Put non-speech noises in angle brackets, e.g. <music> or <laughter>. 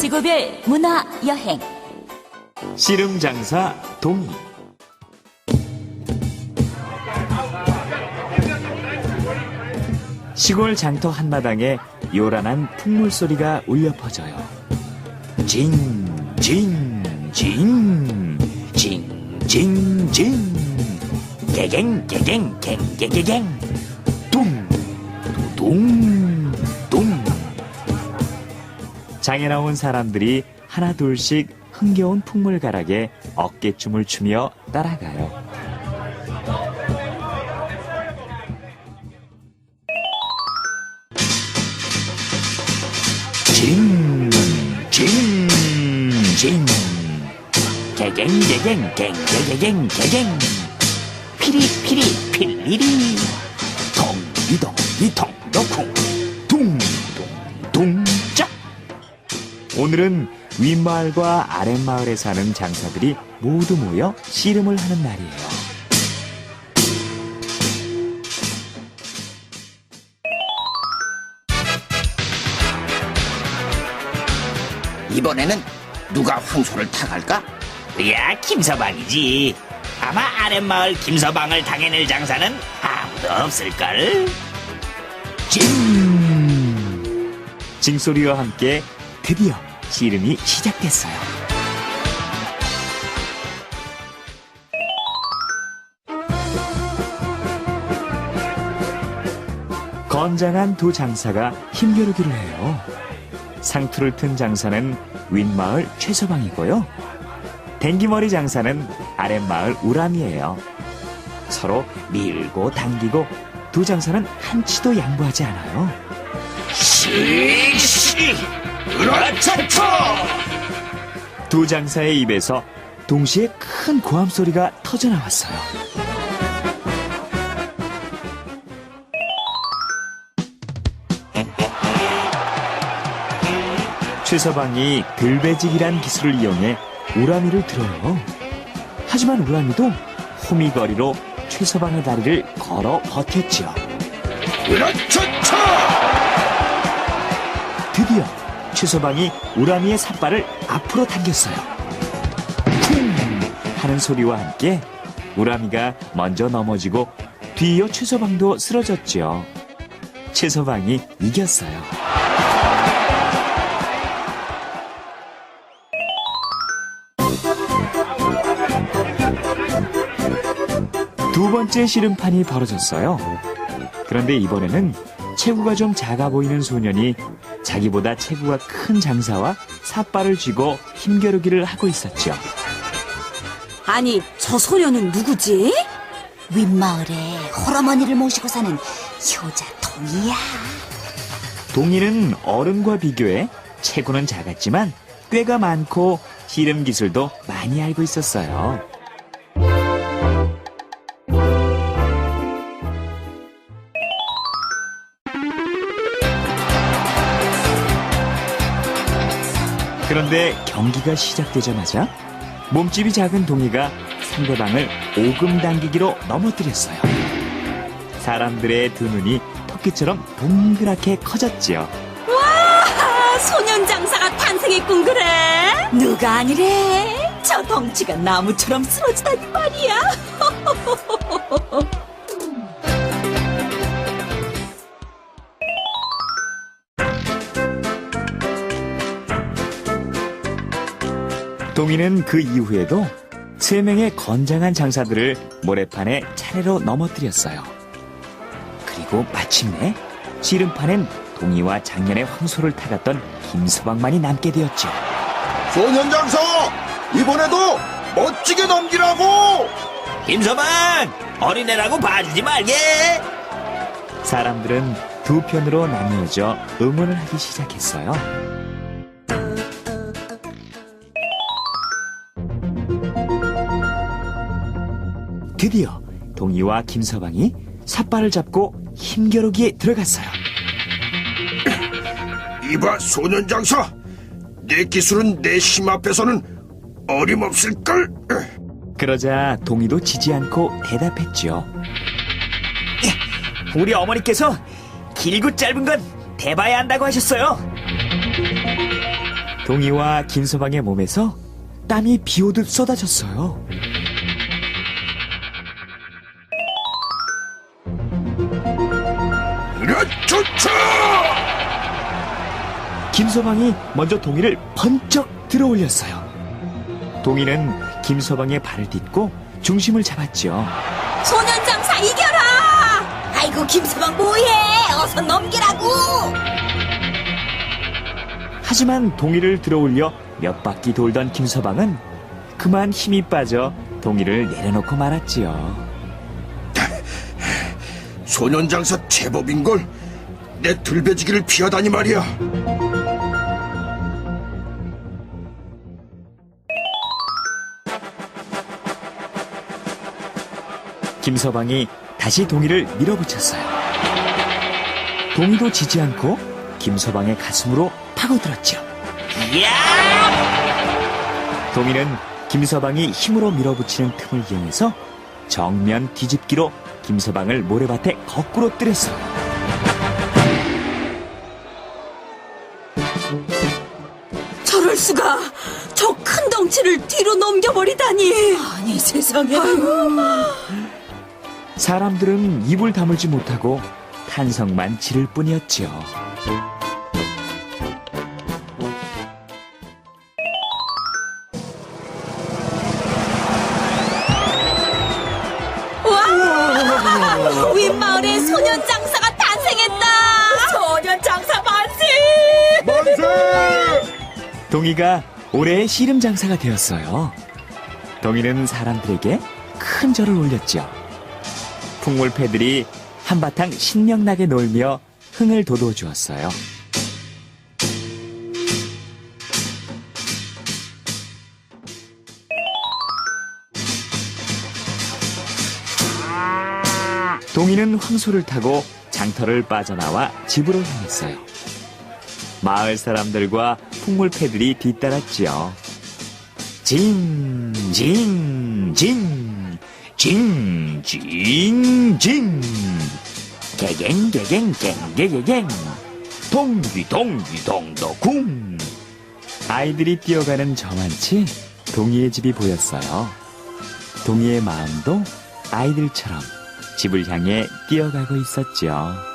지구별 문화 여행 씨름 장사 동이 시골 장터 한마당에 요란한 풍물 소리가 울려 퍼져요. 징, 징, 징, 징, 징, 징. 개갱, 개갱, 갱, 개개갱. 뚱, 뚱, 뚱. 장에 나온 사람들이 하나 둘씩 흥겨운 풍물가락에 어깨춤을 추며 따라가요. 징, 징, 징. 개갱, 개갱, 갱, 개개갱, 개갱. 피리, 피리, 필리리. 동, 이동, 이통, 너쿵. 오늘은 윗마을과 아랫마을에 사는 장사들이 모두 모여 씨름을 하는 날이에요. 이번에는 누가 황소를 타갈까? 야, 김서방이지. 아마 아랫마을 김서방을 당해낼 장사는 아무도 없을걸? 징! 징소리와 함께 드디어 씨름이 시작됐어요. 건장한 두 장사가 힘겨루기를 해요. 상투를 튼 장사는 윗마을 최서방이고요. 댕기머리 장사는 아랫마을 우람이에요. 서로 밀고 당기고 두 장사는 한치도 양보하지 않아요. 씩씩! 으라차차! 두 장사의 입에서 동시에 큰 고함 소리가 터져 나왔어요. 최서방이 들배지기란 기술을 이용해 우라미를 들어요. 하지만 우라미도 호미거리로 최서방의 다리를 걸어 버텼지요. 으라차차! 드디어 최서방이 우라미의 삿발을 앞으로 당겼어요. 쿵 하는 소리와 함께 우라미가 먼저 넘어지고 뒤이어 최서방도 쓰러졌죠. 최서방이 이겼어요. 두 번째 씨름판이 벌어졌어요. 그런데 이번에는 체구가 좀 작아 보이는 소년이 자기보다 체구가 큰 장사와 삿발을 쥐고 힘겨루기를 하고 있었죠. 아니 저 소녀는 누구지? 윗마을에 홀어머니를 모시고 사는 효자 동이야. 동이는 어른과 비교해 체구는 작았지만 꾀가 많고 씨름 기술도 많이 알고 있었어요. 그런데 경기가 시작되자마자 몸집이 작은 동이가 상대방을 오금 당기기로 넘어뜨렸어요. 사람들의 두 눈이 토끼처럼 동그랗게 커졌지요. 아, 소년 장사가 탄생했군 그래? 누가 아니래? 저 덩치가 나무처럼 쓰러지다니 말이야. <laughs> 동이는 그 이후에도 세 명의 건장한 장사들을 모래판에 차례로 넘어뜨렸어요. 그리고 마침내 씨름판엔 동이와 작년에 황소를 타갔던 김서방만이 남게 되었죠. 소년 장사! 이번에도 멋지게 넘기라고! 김서방! 어린애라고 봐주지 말게! 사람들은 두 편으로 나뉘어져 응원을 하기 시작했어요. 드디어 동이와 김서방이 삿발을 잡고 힘겨루기에 들어갔어요. 이봐, 소년 장사! 내 기술은 내 힘 앞에서는 어림없을 걸? 그러자 동이도 지지 않고 대답했죠. 우리 어머니께서 길고 짧은 건 대봐야 한다고 하셨어요. 동이와 김서방의 몸에서 땀이 비오듯 쏟아졌어요. 김서방이 먼저 동이를 번쩍 들어 올렸어요. 동이는 김서방의 발을 딛고 중심을 잡았죠. 소년장사 이겨라! 아이고 김서방 뭐해? 어서 넘기라고. 하지만 동이를 들어 올려 몇 바퀴 돌던 김서방은 그만 힘이 빠져 동이를 내려놓고 말았지요. 소년장사 제법인걸. 내 들배지기를 피하다니 말이야. 김서방이 다시 동이를 밀어붙였어요. 동이도 지지 않고 김서방의 가슴으로 파고들었죠. 야! 동이는 김서방이 힘으로 밀어붙이는 틈을 이용해서 정면 뒤집기로 김서방을 모래밭에 거꾸로 뜨렸어요. 수가! 저 큰 덩치를 뒤로 넘겨버리다니! 아니 세상에. 사람들은 입을 다물지 못하고 탄성만 지를 뿐이었지요. 와! 윗마을에 소년 장사가 탄생했다! 소년 장사 만세! 만세! 동이가 올해의 씨름 장사가 되었어요. 동이는 사람들에게 큰 절을 올렸죠. 풍물패들이 한바탕 신명나게 놀며 흥을 돋워 주었어요. 동이는 황소를 타고 장터를 빠져나와 집으로 향했어요. 마을 사람들과 풍물패들이 뒤따랐지요. 징, 징, 징, 징, 징, 징. 개갱, 개갱, 갱개개갱. 동기, 동기, 동덕궁. 아이들이 뛰어가는 저만치 동이의 집이 보였어요. 동이의 마음도 아이들처럼 집을 향해 뛰어가고 있었죠.